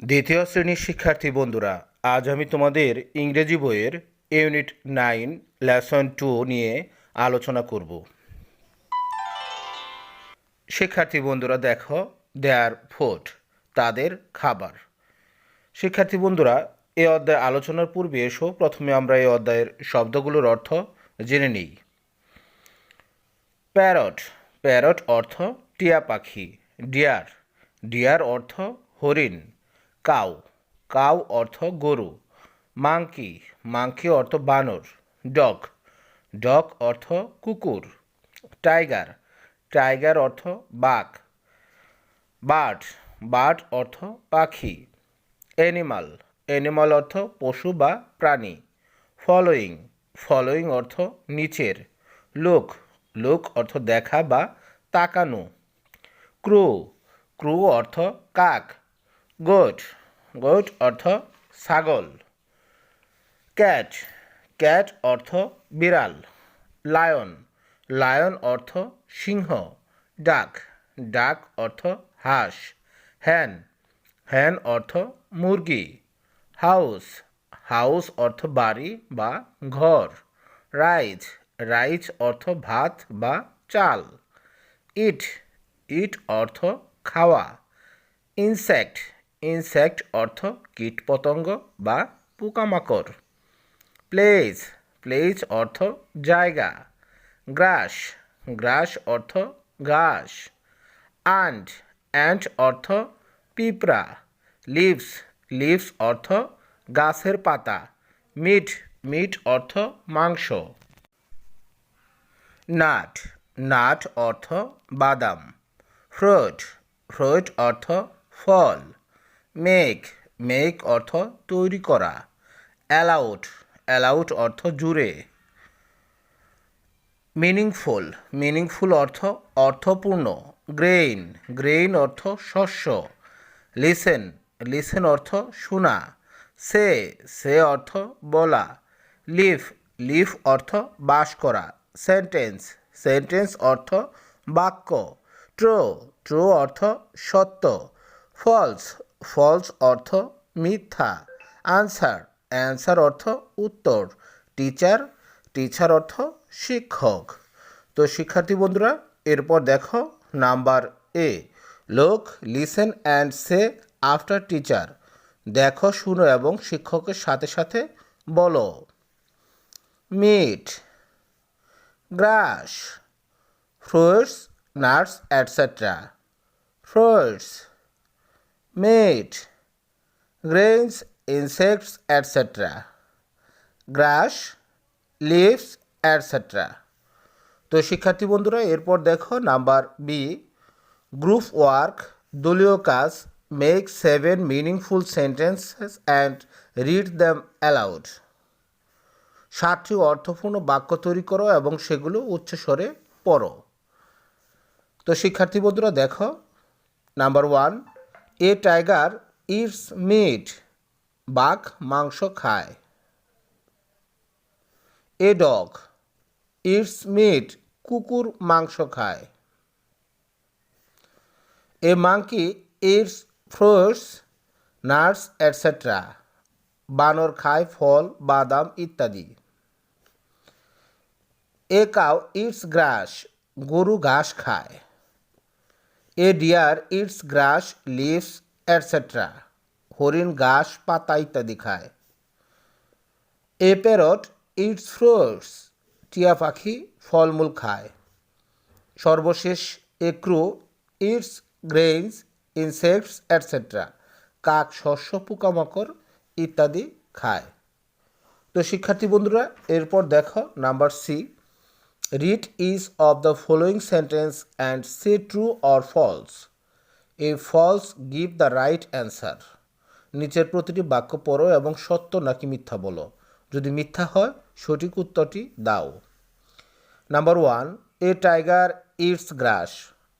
দ্বিতীয় শ্রেণির শিক্ষার্থী বন্ধুরা, আজ আমি তোমাদের ইংরেজি বইয়ের ইউনিট নাইন, লেসন টু নিয়ে আলোচনা করব। শিক্ষার্থী বন্ধুরা, দেখো দেয়ার ফুড, তাদের খাবার। শিক্ষার্থী বন্ধুরা, এ অধ্যায় আলোচনার পূর্বে এসো, প্রথমে আমরা এই অধ্যায়ের শব্দগুলোর অর্থ জেনে নিই। প্যারট প্যারট অর্থ টিয়া পাখি, ডিয়ার ডিয়ার অর্থ হরিণ। কাউ। কাউ অর্থ গরু। মাংকি। মাংকি অর্থ বানর। ডগ। ডগ অর্থ কুকুর। টাইগার। টাইগার অর্থ বাঘ। বার্ড। বার্ড অর্থ পাখি। অ্যানিমাল অ্যানিমাল অর্থ পশু বা প্রাণী। ফলোয়িং। ফলোয়িং অর্থ নিচের। লোক। লোক অর্থ দেখা বা তাকানো। ক্রু। ক্রু অর্থ কাক। গোট গোট অর্থ ছাগল। ক্যাট ক্যাট অর্থ বিড়াল। লায়ন লায়ন অর্থ সিংহ। ডাক ডাক অর্থ হাঁস। হ্যান হ্যান অর্থ মুরগি। হাউস হাউস অর্থ বাড়ি বা ঘর। রাইস রাইস অর্থ ভাত বা চাল। ইট ইট অর্থ খাওয়া। ইনসেক্ট ইনসেক্ট অর্থ কীটপতঙ্গ বা পোকামাকড়। প্লেস প্লেস অর্থ জায়গা। গ্রাস গ্রাস অর্থ ঘাস। অ্যান্ড অ্যান্ড অর্থ পিঁপড়া। লিভস লিভস অর্থ গাছের পাতা। মিট মিট অর্থ মাংস। নাট নাট অর্থ বাদাম। ফ্রুট ফ্রুট অর্থ ফল। মেক মেক অর্থ তৈরি করা অ্যালাউট অ্যালাউট অর্থ জুড়ে মিনিংফুল মিনিংফুল অর্থ অর্থপূর্ণ গ্রেইন গ্রেইন অর্থ শস্য লিসেন লিসেন অর্থ শোনা সে সে অর্থ বলা লিভ লিভ অর্থ বাস করা সেন্টেন্স সেন্টেন্স অর্থ বাক্য ট্রো ট্রো অর্থ সত্য ফলস ফলস অর্থ মিথ্যা। আনসার অ্যান্সার অর্থ উত্তর। টিচার টিচার অর্থ শিক্ষক। তো শিক্ষার্থী বন্ধুরা, এরপর দেখো number A look listen and say after teacher দেখো, শুনো এবং শিক্ষকের সাথে সাথে বলো। Meat grass fruits nuts etcetera fruits meat grains, insects, etc. Grass leaves etcetera তো শিক্ষার্থী বন্ধুরা এরপর দেখো নাম্বার বি গ্রুপ ওয়ার্ক দলীয় কাজ make seven meaningful sentences and read them aloud সাতটি অর্থপূর্ণ বাক্য তৈরি করো এবং সেগুলো উচ্চস্বরে পড়ো। তো শিক্ষার্থী বন্ধুরা দেখো number one a tiger eats meat, বাঘ মাংস খায়। এ ডগ ইটস মিট, কুকুর মাংস খায়। A monkey eats fruits, nuts etcetera বানর খায় ফল, বাদাম ইত্যাদি। এ কাউ ইটস গ্রাস, গরু ঘাস খায়। A deer eats grass, leaves etcetera হরিণ, ঘাস, পাতা ইত্যাদি খায়। এ প্যারট, ইটস ফ্রুটস, টিয়া পাখি, ফলমূল খায়। সর্বশেষ, a crow, eats grains, insects etcetera কাক, শস্য, পোকামাকড় ইত্যাদি খায়। তো শিক্ষার্থী বন্ধুরা, এরপর দেখো number C. Read each of the following sentence and say true or false if false give the right answer নিচের প্রতিটি বাক্য পড়ো এবং সত্য নাকি মিথ্যা বলো। যদি মিথ্যা হয়, সঠিক উত্তরটি দাও। Number one a tiger eats grass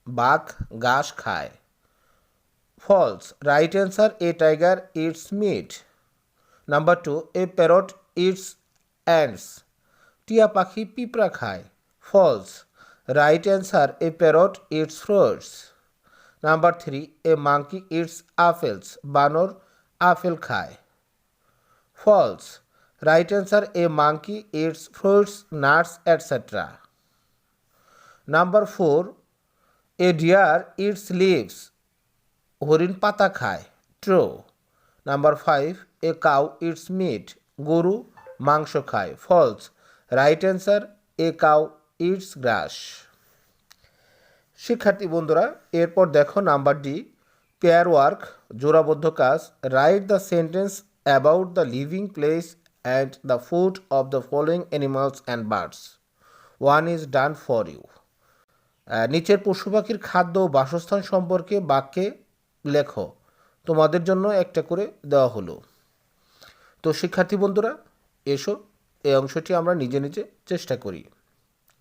বাঘ ঘাস খায়। False right answer a tiger eats meat number two a parrot eats ants টিয়া পাখি পিঁপড়া খায়। False right answer a parrot eats fruits number three a monkey eats apples বানর apple খায়। False right answer a monkey eats fruits nuts etcetera number four a deer eats leaves হরিণ পাতা খায়। True number five a cow eats meat গরু মাংস খায়। False right answer a cow eats grass. শিক্ষার্থী বন্ধুরা, এরপর দেখো নাম্বার ডি, পেয়ার ওয়ার্ক জোড়াবদ্ধ কাজ, write the sentence about the living place and the food of the following animals and birds. One is done for you. নিচের পশু পাখির খাদ্য ও বাসস্থান সম্পর্কে বাক্যে লেখো। তোমাদের জন্য একটা করে দেওয়া হলো। তো শিক্ষার্থী বন্ধুরা, এসো, এই অংশটি আমরা নিজে নিজে চেষ্টা করি।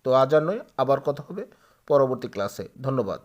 তো আজ আর নয় আবার কথা হবে পরবর্তী ক্লাসে ধন্যবাদ।